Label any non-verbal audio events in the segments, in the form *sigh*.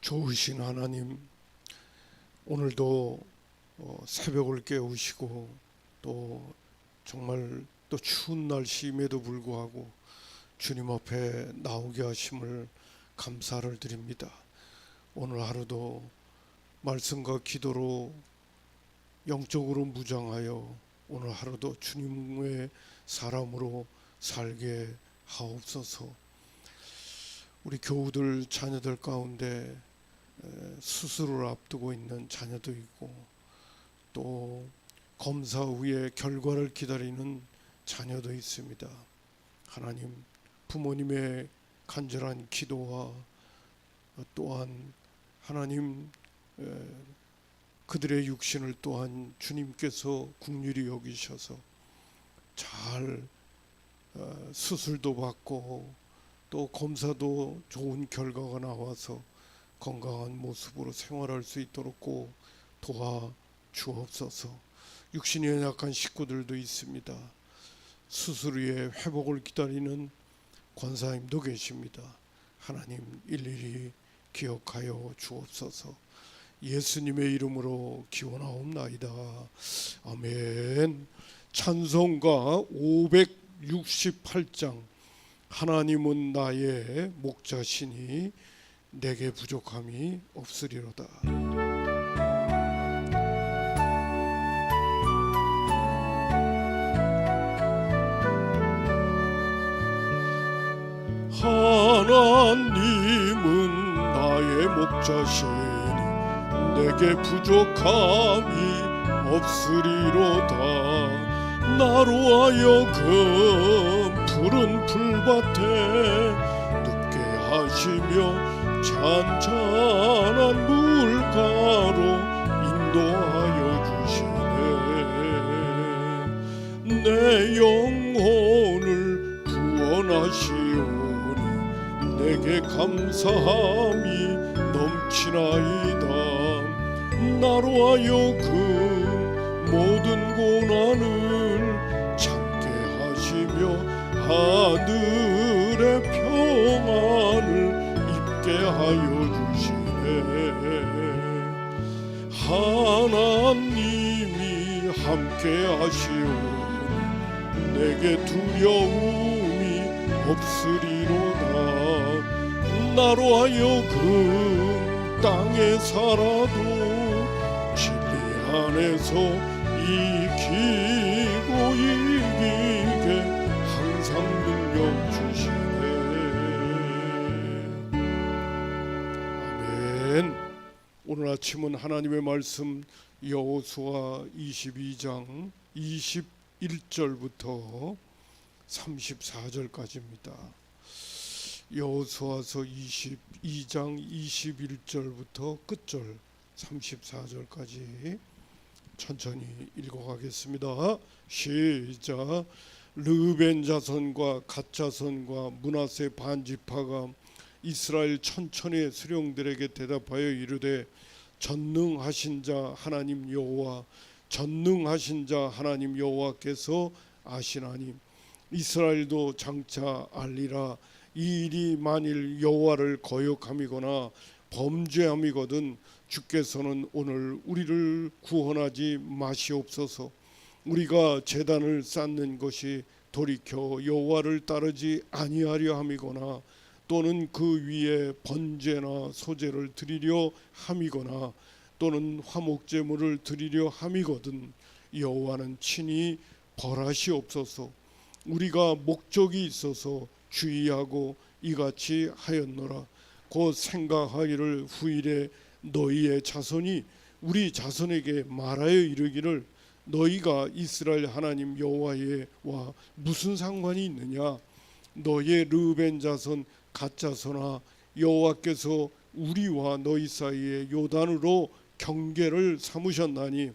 좋으신 하나님, 오늘도 어, 새벽을 깨우시고 또 정말 또 추운 날씨임에도 불구하고 주님 앞에 나오게 하심을 감사를 드립니다. 오늘 하루도 말씀과 기도로 영적으로 무장하여 오늘 하루도 주님의 사람으로 살게 하옵소서. 우리 교우들 자녀들 가운데 에, 수술을 앞두고 있는 자녀도 있고 또 검사 후에 결과를 기다리는 자녀도 있습니다. 하나님 부모님의 간절한 기도와 또한 하나님 에, 그들의 육신을 또한 주님께서 국률이 여기셔서 잘 어, 수술도 받고 또 검사도 좋은 결과가 나와서 건강한 모습으로 생활할 수 있도록 꼭 도와 주옵소서. 육신이 연약한 식구들도 있습니다. 수술 후에 회복을 기다리는 권사님도 계십니다. 하나님 일일이 기억하여 주옵소서. 예수님의 이름으로 기원하옵나이다. 아멘. 찬송가 568장 하나님은 나의 목자시니 내게 부족함이 없으리로다. 하나님은 나의 목자시니 내게 부족함이 없으리로다 나로 하여금 푸른 풀밭에 눕게 하시며 잔잔한 물가로 인도하여 주시네. 내 영혼을 구원하시오니 내게 감사함이 넘치나이다. 나로 하여금 모든 고난을 참게 하시며 하늘의 평안 함께 하시오니 내게 두려움이 없으리로다. 나로 하여금 땅에 살아도 진리 안에서 이기고 이기게 항상 능력 주시네. 아멘. 오늘 아침은 하나님의 말씀 여호수아 22장 21절부터 34절까지입니다. 여호수아서 22장 21절부터 끝절 34절까지 천천히 읽어가겠습니다. 시작. 르벤 자손과 갓 자손과 문하세 반지파가 이스라엘 천천의 수령들에게 대답하여 이르되 전능하신 자 하나님 여호와 전능하신 자 하나님 여호와께서 아시나니 이스라엘도 장차 알리라. 이 일이 만일 여호와를 거역함이거나 범죄함이거든 주께서는 오늘 우리를 구원하지 마시옵소서. 우리가 제단을 쌓는 것이 돌이켜 여호와를 따르지 아니하려 함이거나 또는 그 위에 번제나 소제를 드리려 함이거나 또는 화목제물을 드리려 함이거든 여호와는 친히 벌하시옵소서. 우리가 목적이 있어서 주의하고 이같이 하였노라. 곧 생각하기를 후일에 너희의 자손이 우리 자손에게 말하여 이르기를 너희가 이스라엘 하나님 여호와와 무슨 상관이 있느냐? 너의 르벤 자손 갓 자손아 여호와께서 우리와 너희 사이에 요단으로 경계를 삼으셨나니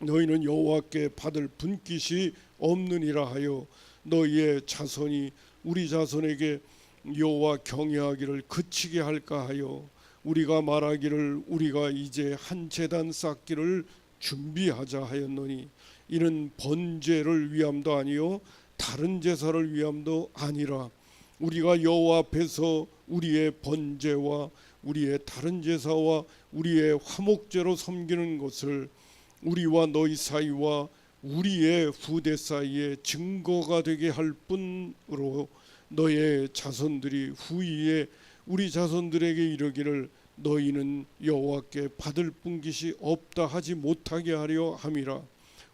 너희는 여호와께 받을 분깃이 없느니라 하여 너희의 자손이 우리 자손에게 여호와 경외하기를 그치게 할까 하여 우리가 말하기를 우리가 이제 한 제단 쌓기를 준비하자 하였노니 이는 번제를 위함도 아니요 다른 제사를 위함도 아니라 우리가 여호와 앞에서 우리의 번제와 우리의 다른 제사와 우리의 화목제로 섬기는 것을 우리와 너희 사이와 우리의 후대 사이에 증거가 되게 할 뿐으로 너의 자손들이 후이에 우리 자손들에게 이르기를 너희는 여호와께 받을 분깃이 없다 하지 못하게 하려 함이라.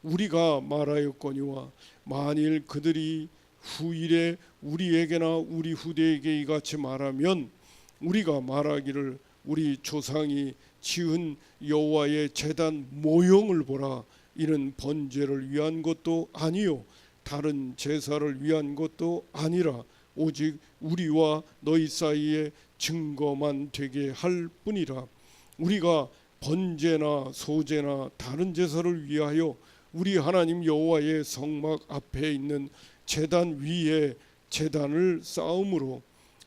우리가 말하였거니와 만일 그들이 후일에 우리에게나 우리 후대에게 이같이 말하면 우리가 말하기를 우리 조상이 지은 여호와의 제단 모형을 보라. 이는 번제를 위한 것도 아니요 다른 제사를 위한 것도 아니라 오직 우리와 너희 사이에 증거만 되게 할 뿐이라. 우리가 번제나 소제나 다른 제사를 위하여 우리 하나님 여호와의 성막 앞에 있는 제단 위에 제단을 쌓음으로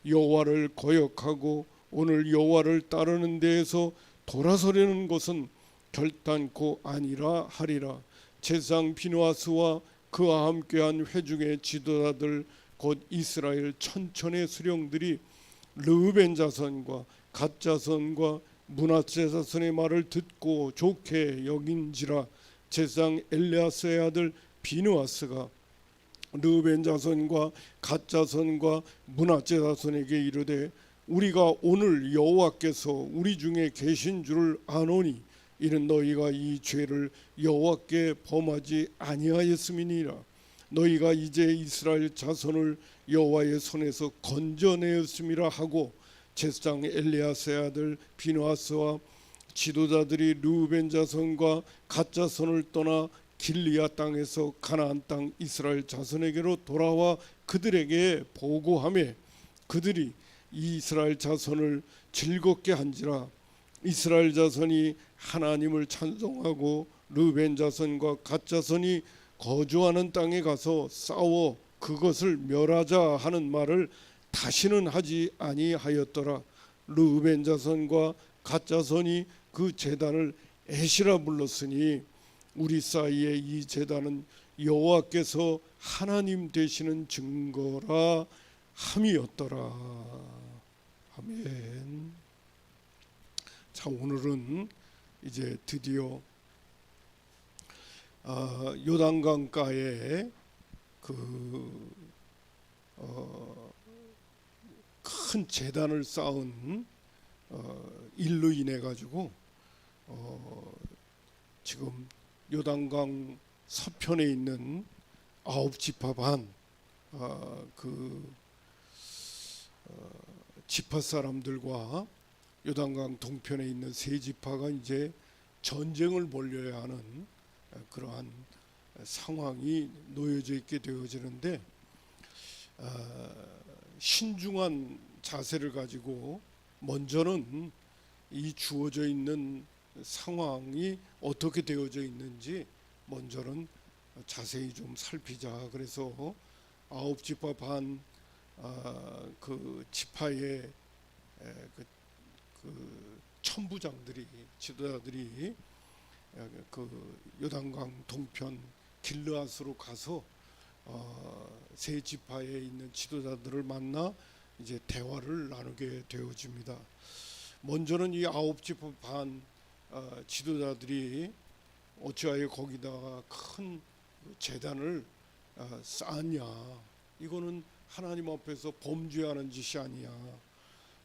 여호와를 거역하고 오늘 여호와를 따르는 데에서 돌아서려는 것은 결단코 아니라 하리라. 제상 비누아스와 그와 함께한 회중의 지도자들 곧 이스라엘 천천의 수령들이 르벤 자손과 갓 자손과 문하세 자손의 말을 듣고 좋게 여긴지라. 제상 엘리아스의 아들 비누아스가 르벤 자손과 갓 자손과 문하세 자손에게 이르되 우리가 오늘 여호와께서 우리 중에 계신 줄을 아노니 이는 너희가 이 죄를 여호와께 범하지 아니하였음이니라. 너희가 이제 이스라엘 자손을 여호와의 손에서 건져내었음이라 하고 제사장 엘리야스의 아들 비누아스와 지도자들이 루벤 자손과 갓 자손을 떠나 길리아 땅에서 가나안 땅 이스라엘 자손에게로 돌아와 그들에게 보고하며 그들이 이스라엘 자손을 즐겁게 한지라. 이스라엘 자손이 하나님을 찬송하고 르벤 자손과 갓 자손이 거주하는 땅에 가서 싸워 그것을 멸하자 하는 말을 다시는 하지 아니하였더라. 르벤 자손과 갓 자손이 그 제단을 에시라 불렀으니 우리 사이에 이 제단은 여호와께서 하나님 되시는 증거라 함이었더라. 아멘. 자 오늘은 이제 드디어 아, 요단강가에 그 어, 큰 재단을 쌓은 어, 일로 인해 가지고 어, 지금 요단강 서편에 있는 아홉 지파 반, 아, 그 어, 지파 사람들과 요단강 동편에 있는 세 지파가 이제 전쟁을 벌려야 하는 그러한 상황이 놓여져 있게 되어지는데 아, 신중한 자세를 가지고 먼저는 이 주어져 있는 상황이 어떻게 되어져 있는지 먼저는 자세히 좀 살피자. 그래서 아홉 지파 반그 아, 지파의 에, 그, 그 천부장들이 지도자들이 그 요단강 동편 길르앗으로 가서 어, 세 지파에 있는 지도자들을 만나 이제 대화를 나누게 되어집니다. 먼저는 이 아홉 지파 반 어, 지도자들이 어찌하여 거기다가 큰 재단을 어, 쌓았냐? 이거는 하나님 앞에서 범죄하는 짓이 아니야.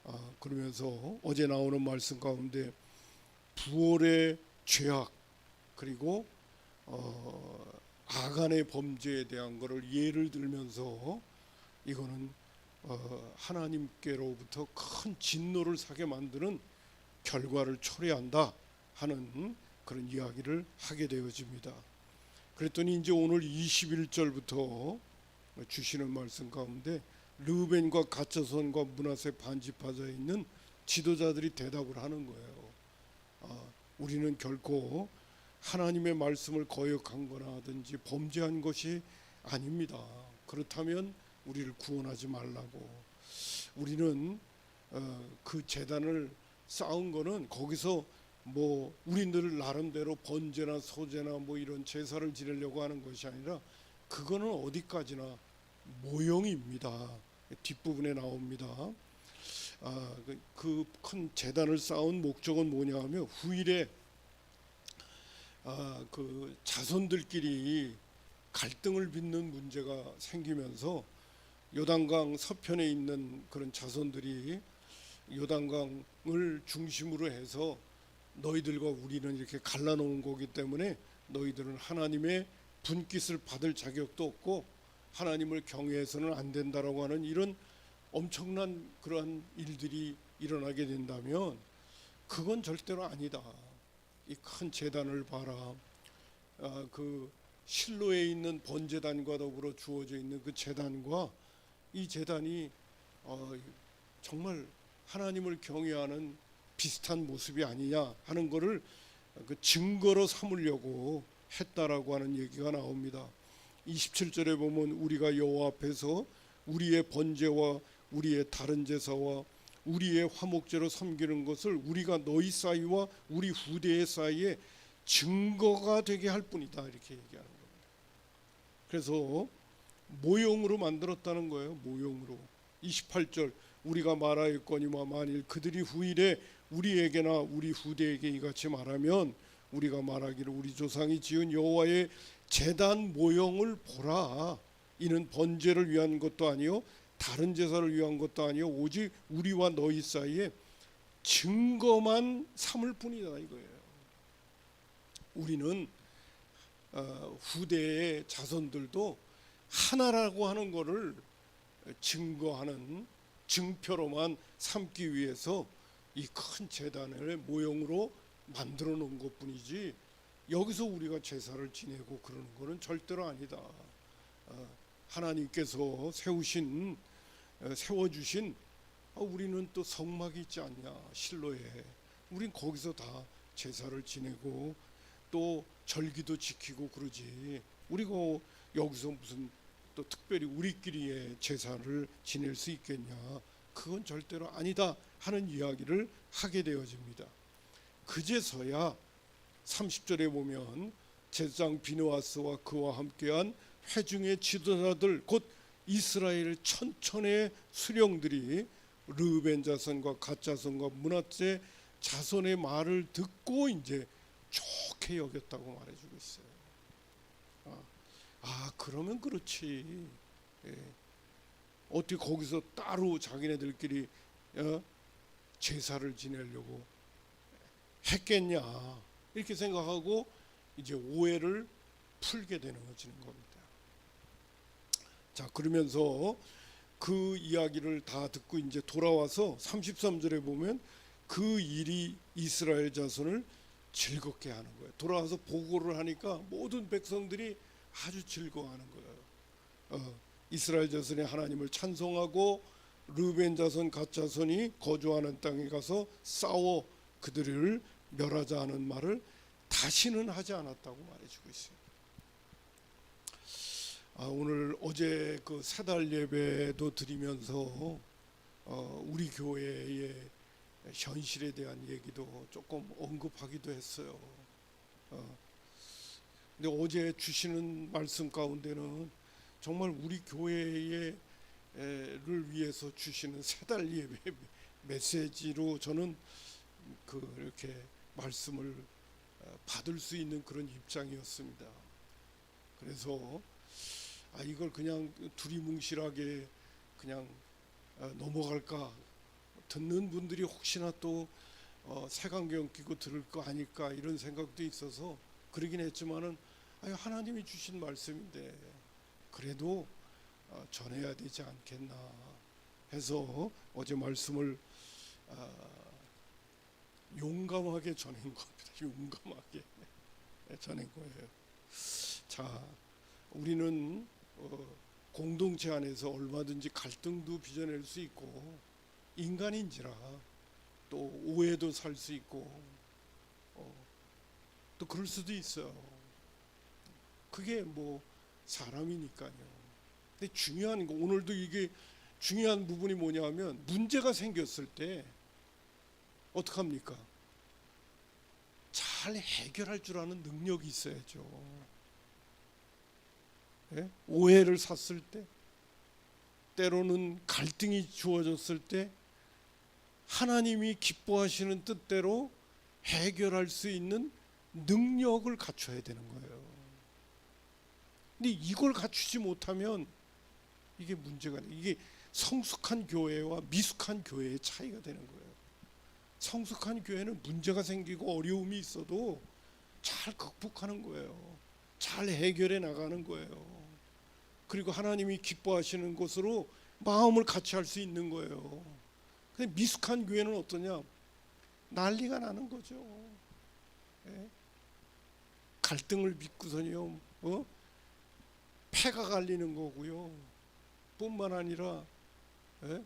아, 그러면서 어제 나오는 말씀 가운데 부월의 죄악 그리고 어, 아간의 범죄에 대한 것을 예를 들면서 이거는 어, 하나님께로부터 큰 진노를 사게 만드는 결과를 초래한다 하는 그런 이야기를 하게 되어집니다. 그랬더니 이제 오늘 21절부터 주시는 말씀 가운데 르벤과 가짜손과 문하세 반지파자에 있는 지도자들이 대답을 하는 거예요. 아, 우리는 결코 하나님의 말씀을 거역한 거나 하든지 범죄한 것이 아닙니다. 그렇다면 우리를 구원하지 말라고. 우리는 어, 그 재단을 쌓은 거는 거기서 뭐 우리들 나름대로 번제나 소제나 뭐 이런 제사를 지내려고 하는 것이 아니라 그거는 어디까지나 모형입니다. 뒷부분에 나옵니다. 아, 그큰 재단을 쌓은 목적은 뭐냐 하면 후일에 아, 그 자손들끼리 갈등을 빚는 문제가 생기면서 요단강 서편에 있는 그런 자손들이 요단강을 중심으로 해서 너희들과 우리는 이렇게 갈라놓은 거기 때문에 너희들은 하나님의 분깃을 받을 자격도 없고 하나님을 경외해서는 안 된다라고 하는 이런 엄청난 그러한 일들이 일어나게 된다면 그건 절대로 아니다. 이 큰 재단을 봐라. 아, 그 실로에 있는 번제단과 더불어 주어져 있는 그 재단과 이 재단이 어, 정말 하나님을 경외하는 비슷한 모습이 아니냐 하는 것을 그 증거로 삼으려고 했다라고 하는 얘기가 나옵니다. 27절에 보면 우리가 여호와 앞에서 우리의 번제와 우리의 다른 제사와 우리의 화목제로 섬기는 것을 우리가 너희 사이와 우리 후대의 사이에 증거가 되게 할 뿐이다 이렇게 얘기하는 겁니다. 그래서 모형으로 만들었다는 거예요. 모형으로. 28절 우리가 말하였거니와 만일 그들이 후일에 우리에게나 우리 후대에게 이같이 말하면 우리가 말하기를 우리 조상이 지은 여호와의 제단 모형을 보라. 이는 번제를 위한 것도 아니요 다른 제사를 위한 것도 아니요 오직 우리와 너희 사이에 증거만 삼을 뿐이다 이거예요. 우리는 어, 후대의 자손들도 하나라고 하는 것을 증거하는 증표로만 삼기 위해서 이 큰 재단을 모형으로 만들어 놓은 것 뿐이지 여기서 우리가 제사를 지내고 그러는 것은 절대로 아니다. 어, 하나님께서 세우신 어, 세워 주신 어, 우리는 또 성막이 있지 않냐 실로에. 우린 거기서 다 제사를 지내고 또 절기도 지키고 그러지. 우리가 여기서 무슨 또 특별히 우리끼리의 제사를 지낼 수 있겠냐 그건 절대로 아니다 하는 이야기를 하게 되어집니다 그제서야 30절에 보면 제사장 비누아스와 그와 함께한 회중의 지도자들 곧 이스라엘 천천의 수령들이 르벤 자손과 갓 자손과 문하세 자손의 말을 듣고 이제 좋게 여겼다고 말해주고 있어요. 아, 아 그러면 그렇지. 예. 어떻게 거기서 따로 자기네들끼리 어? 제사를 지내려고 했겠냐 이렇게 생각하고 이제 오해를 풀게 되는 겁니다. 자 그러면서 그 이야기를 다 듣고 이제 돌아와서 33절에 보면 그 일이 이스라엘 자손을 즐겁게 하는 거예요. 돌아와서 보고를 하니까 모든 백성들이 아주 즐거워하는 거예요. 어, 이스라엘 자손이 하나님을 찬송하고 르벤 자손, 갓 자손이 거주하는 땅에 가서 싸워 그들을 멸하자 하는 말을 다시는 하지 않았다고 말해주고 있어요. 아, 오늘 어제 그 세달 예배도 드리면서 어, 우리 교회의 현실에 대한 얘기도 조금 언급하기도 했어요. 어, 근데 어제 주시는 말씀 가운데는 정말 우리 교회의 를 위해서 주시는 세달 예배 메시지로 저는 그 이렇게 말씀을 어, 받을 수 있는 그런 입장이었습니다. 그래서 아 이걸 그냥 두리뭉실하게 그냥 어, 넘어갈까 듣는 분들이 혹시나 또 어, 색안경 끼고 들을 거 아닐까 이런 생각도 있어서 그러긴 했지만은 아유 하나님이 주신 말씀인데 그래도 어, 전해야 되지 않겠나 해서 어제 말씀을 어, 용감하게 전한 겁니다. *laughs* 용감하게 전한 거예요. 자, 우리는 어, 공동체 안에서 얼마든지 갈등도 빚어낼 수 있고 인간인지라 또 오해도 살 수 있고 어, 또 그럴 수도 있어요. 그게 뭐 사람이니까요. 근데 중요한 거 오늘도 이게 중요한 부분이 뭐냐면 문제가 생겼을 때 어떻게 합니까? 잘 해결할 줄 아는 능력이 있어야죠. 예? 오해를 샀을 때, 때로는 갈등이 주어졌을 때, 하나님이 기뻐하시는 뜻대로 해결할 수 있는 능력을 갖춰야 되는 거예요. 근데 이걸 갖추지 못하면 이게 문제가 돼. 이게 성숙한 교회와 미숙한 교회의 차이가 되는 거예요. 성숙한 교회는 문제가 생기고 어려움이 있어도 잘 극복하는 거예요. 잘 해결해 나가는 거예요. 그리고 하나님이 기뻐하시는 것으로 마음을 같이 할 수 있는 거예요. 근데 미숙한 교회는 어떠냐? 난리가 나는 거죠. 예? 갈등을 빚고서요, 어? 폐가 갈리는 거고요. 뿐만 아니라 예?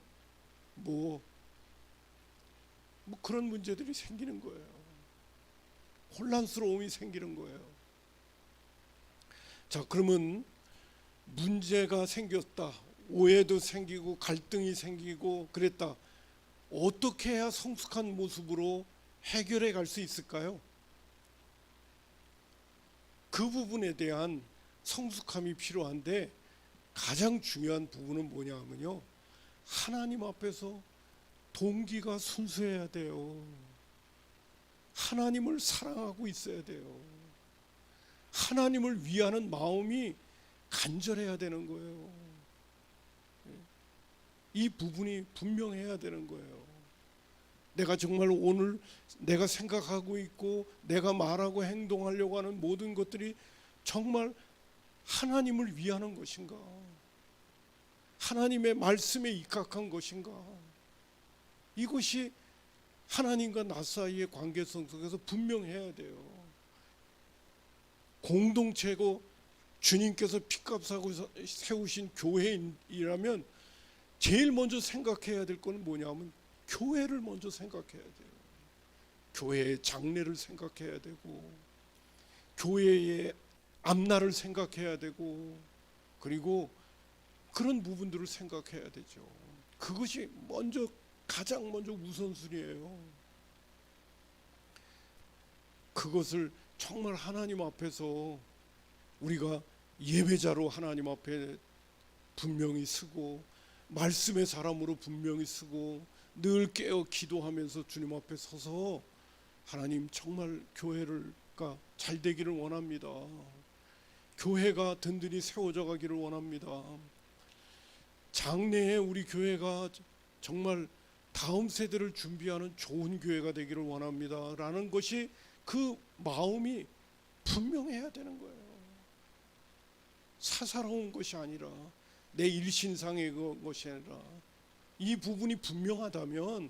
뭐, 뭐 그런 문제들이 생기는 거예요. 혼란스러움이 생기는 거예요. 자, 그러면 문제가 생겼다. 오해도 생기고 갈등이 생기고 그랬다. 어떻게 해야 성숙한 모습으로 해결해 갈 수 있을까요? 그 부분에 대한 성숙함이 필요한데 가장 중요한 부분은 뭐냐면요. 하나님 앞에서 동기가 순수해야 돼요. 하나님을 사랑하고 있어야 돼요. 하나님을 위하는 마음이 간절해야 되는 거예요. 이 부분이 분명해야 되는 거예요. 내가 정말 오늘 내가 생각하고 있고 내가 말하고 행동하려고 하는 모든 것들이 정말 하나님을 위하는 것인가? 하나님의 말씀에 입각한 것인가? 이것이 하나님과 나 사이의 관계성 속에서 분명해야 돼요. 공동체고 주님께서 피값하고 세우신 교회이라면 제일 먼저 생각해야 될 것은 뭐냐면 교회를 먼저 생각해야 돼요. 교회의 장례를 생각해야 되고 교회의 앞날을 생각해야 되고 그리고 그런 부분들을 생각해야 되죠. 그것이 먼저 가장 먼저 우선순위예요. 그것을 정말 하나님 앞에서 우리가 예배자로 하나님 앞에 분명히 쓰고 말씀의 사람으로 분명히 쓰고 늘 깨어 기도하면서 주님 앞에 서서 하나님 정말 교회가 잘 되기를 원합니다. 교회가 든든히 세워져 가기를 원합니다. 장래에 우리 교회가 정말 다음 세대를 준비하는 좋은 교회가 되기를 원합니다. 라는 것이 그 마음이 분명해야 되는 거예요. 사사로운 것이 아니라 내 일신상의 그 것이 아니라 이 부분이 분명하다면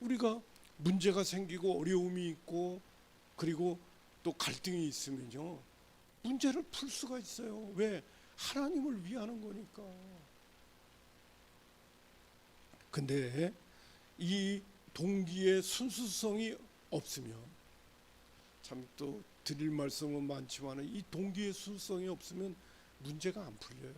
우리가 문제가 생기고 어려움이 있고 그리고 또 갈등이 있으면요 문제를 풀 수가 있어요. 왜 하나님을 위하는 거니까. 근데 이 동기의 순수성이 없으면 참 또 드릴 말씀은 많지만 이 동기의 순수성이 없으면 문제가 안 풀려요.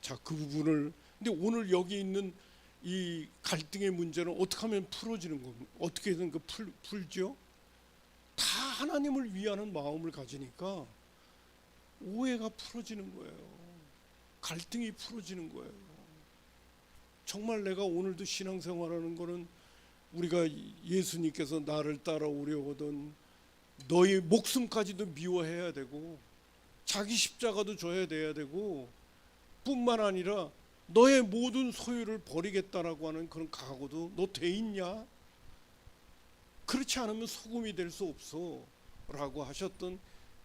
자, 그 부분을 근데 오늘 여기 있는 이 갈등의 문제는 어떻게 하면 풀어지는 겁니까? 어떻게든 그 풀, 풀죠? 다 하나님을 위하는 마음을 가지니까 오해가 풀어지는 거예요. 갈등이 풀어지는 거예요. 정말 내가 오늘도 신앙생활하는 거는 우리가 예수님께서 나를 따라오려거든 너의 목숨까지도 미워해야 되고 자기 십자가도 져야 돼야 되고 뿐만 아니라 너의 모든 소유를 버리겠다라고 하는 그런 각오도 너 돼 있냐? 그렇지 않으면 소금이 될 수 없어라고 하셨던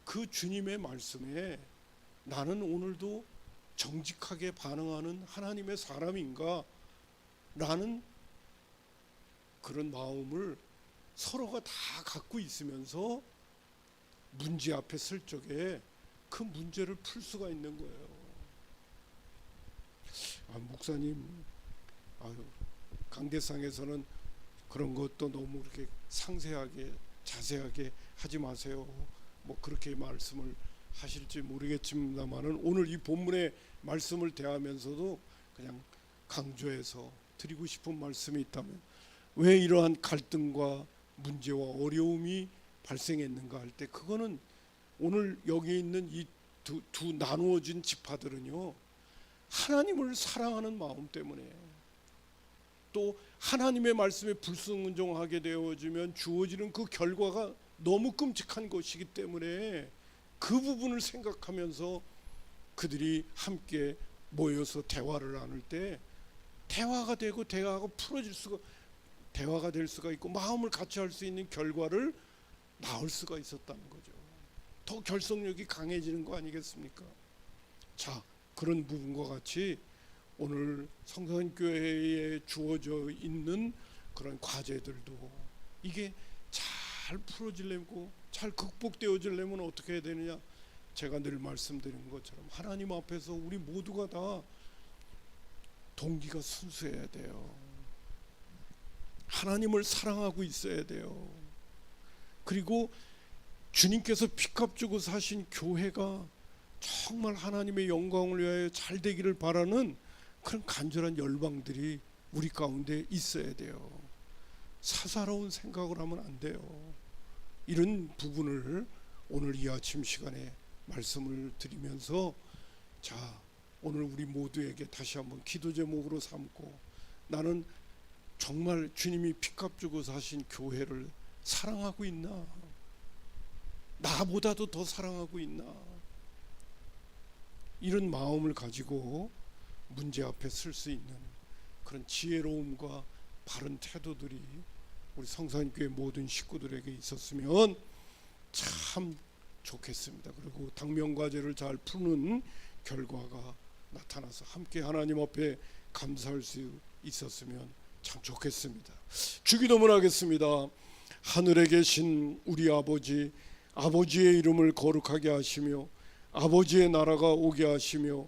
그 주님의 말씀에 나는 오늘도 정직하게 반응하는 하나님의 사람인가? 라는 그런 마음을 서로가 다 갖고 있으면서 문제 앞에 설 적에 그 문제를 풀 수가 있는 거예요. 아, 목사님, 아유, 강대상에서는 그런 것도 너무 그렇게 상세하게 자세하게 하지 마세요. 뭐 그렇게 말씀을 하실지 모르겠지만은 오늘 이 본문의 말씀을 대하면서도 그냥 강조해서 드리고 싶은 말씀이 있다면 왜 이러한 갈등과 문제와 어려움이 발생했는가 할 때 그거는 오늘 여기 있는 이두 나누어진 지파들은요 하나님을 사랑하는 마음 때문에 또 하나님의 말씀에 불순종하게 되어지면 주어지는 그 결과가 너무 끔찍한 것이기 때문에 그 부분을 생각하면서 그들이 함께 모여서 대화를 나눌 때 대화가 되고 대화가 풀어질 수가 대화가 될 수가 있고 마음을 같이 할 수 있는 결과를 나올 수가 있었다는 거죠. 더 결속력이 강해지는 거 아니겠습니까? 자, 그런 부분과 같이 오늘 성산교회에 주어져 있는 그런 과제들도 이게 잘 풀어지려고 잘 극복되어지려면 어떻게 해야 되느냐? 제가 늘 말씀드린 것처럼 하나님 앞에서 우리 모두가 다 동기가 순수해야 돼요. 하나님을 사랑하고 있어야 돼요. 그리고 주님께서 피값 주고 사신 교회가 정말 하나님의 영광을 위하여 잘 되기를 바라는 그런 간절한 열방들이 우리 가운데 있어야 돼요. 사사로운 생각을 하면 안 돼요. 이런 부분을 오늘 이 아침 시간에 말씀을 드리면서 자 오늘 우리 모두에게 다시 한번 기도 제목으로 삼고 나는 정말 주님이 피값 주고 사신 교회를 사랑하고 있나 나보다도 더 사랑하고 있나 이런 마음을 가지고 문제 앞에 쓸수 있는 그런 지혜로움과 바른 태도들이 우리 성산교회 모든 식구들에게 있었으면 참 좋겠습니다. 그리고 당면과제를 잘 푸는 결과가 나타나서 함께 하나님 앞에 감사할 수 있었으면 참 좋겠습니다. 주기도문 하겠습니다. 하늘에 계신 우리 아버지 아버지의 이름을 거룩하게 하시며 아버지의 나라가 오게 하시며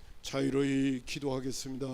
자유로이 기도하겠습니다.